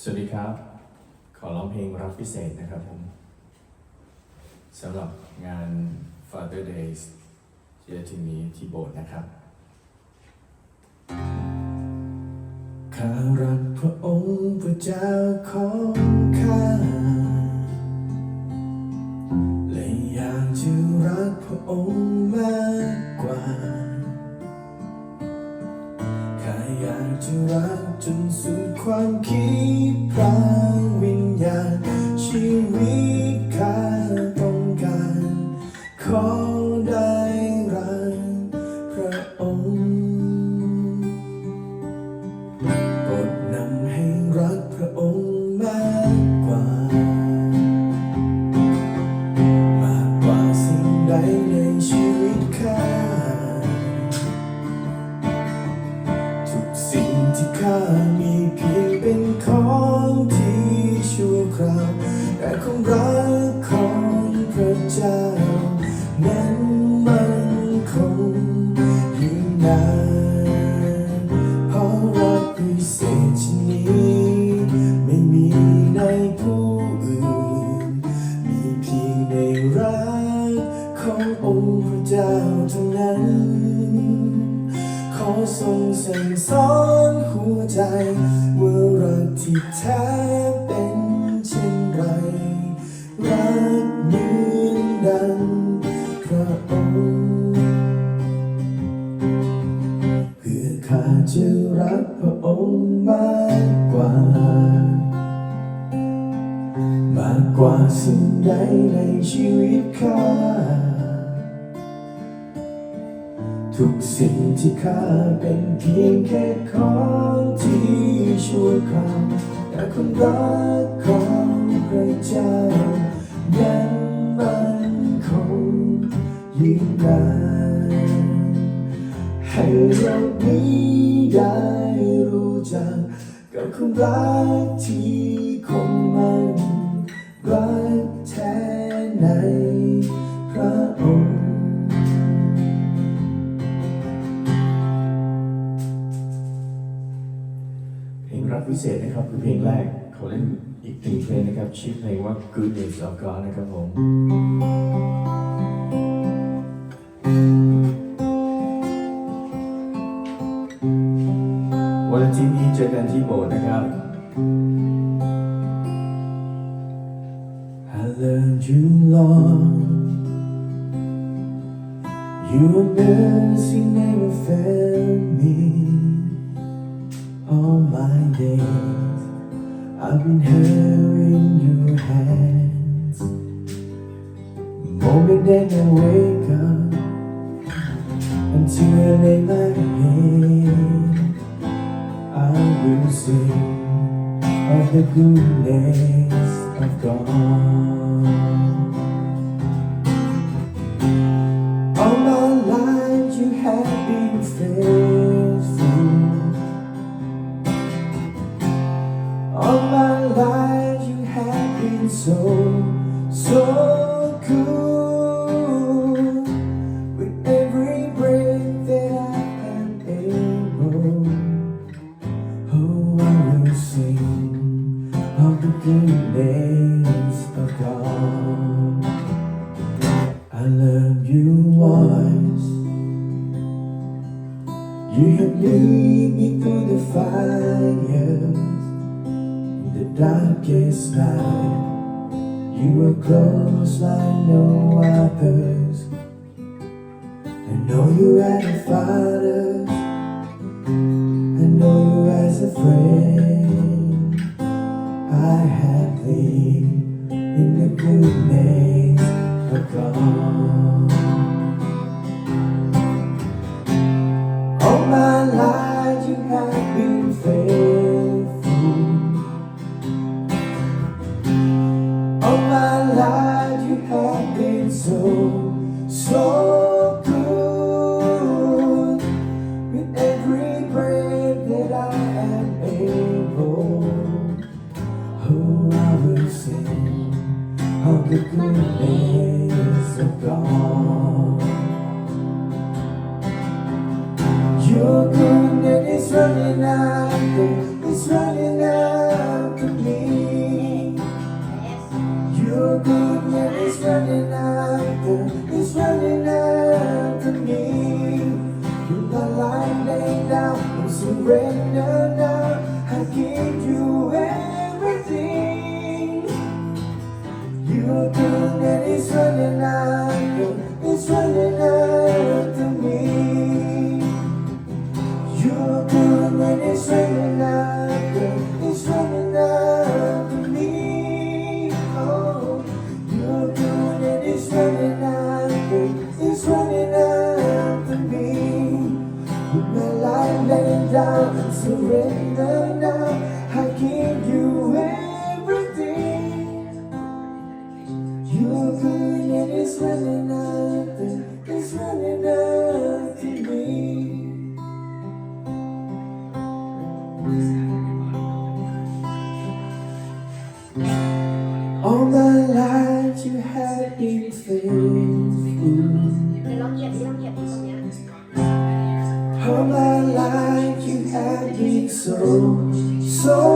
สวัสดีครับ ขอร้องเพลงรักพิเศษนะครับผมสำหรับงาน Father Days ที่จะถึงนี้ที่โบสถ์นะครับข้ารักพระองค์พระเจ้าของากจะรักจนสุดความคิดพรางวิญญาณชีวิตข้าต้องการขอ ที่ข้ามีเพียงเป็นของที่ชั่วคราว แต่ความรักของพระเจ้า นั้นมันคงยิ่งนาน ทรงสั่งสอนหัวใจ ว่ารักที่แท้เป็นเช่นไร รักเหมือนดังพระองค์เพื่อข้าจะรักพระองค์มากกว่า มากกว่าสิ่งใดในชีวิตข้า ทุกสิ่งที่ข้าเป็นเพียงแค่ของที่ชั่วคราวแต่ความรักของพระเจ้านั้นมันคงยิ่งใหญ่ให้เรานี้ได้รู้จักกับความรักที่คงมันรัก ครับคือเพลงแรกเขาเล่นอีกหนึ่งเพลงนะครับชื่อเพลงว่า Goodness of God นะครับผมวันอาทิตย์นี้เจอกันที่โบสถ์นะครับ I love you Lord Your mercy never failed me all my days. I've been held in your hands. Moment that I wake up until I lay my head, I will sing of the good of my you have been so, so good. With every breath that I am able, oh, I will sing of the goodness of darkest night. You were close like no others. I know you as a father. I know you as a friend. I have thee in the goodness of God. the good days are gone. Your good goodness is running out, it's running out to me. Your goodness is running out, it's running out to me. With my life laid down, I'm surrendering. surrender. so, so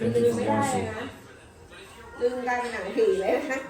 ลืมไม่ได้นะลืมกลาหนังผีเลยนะ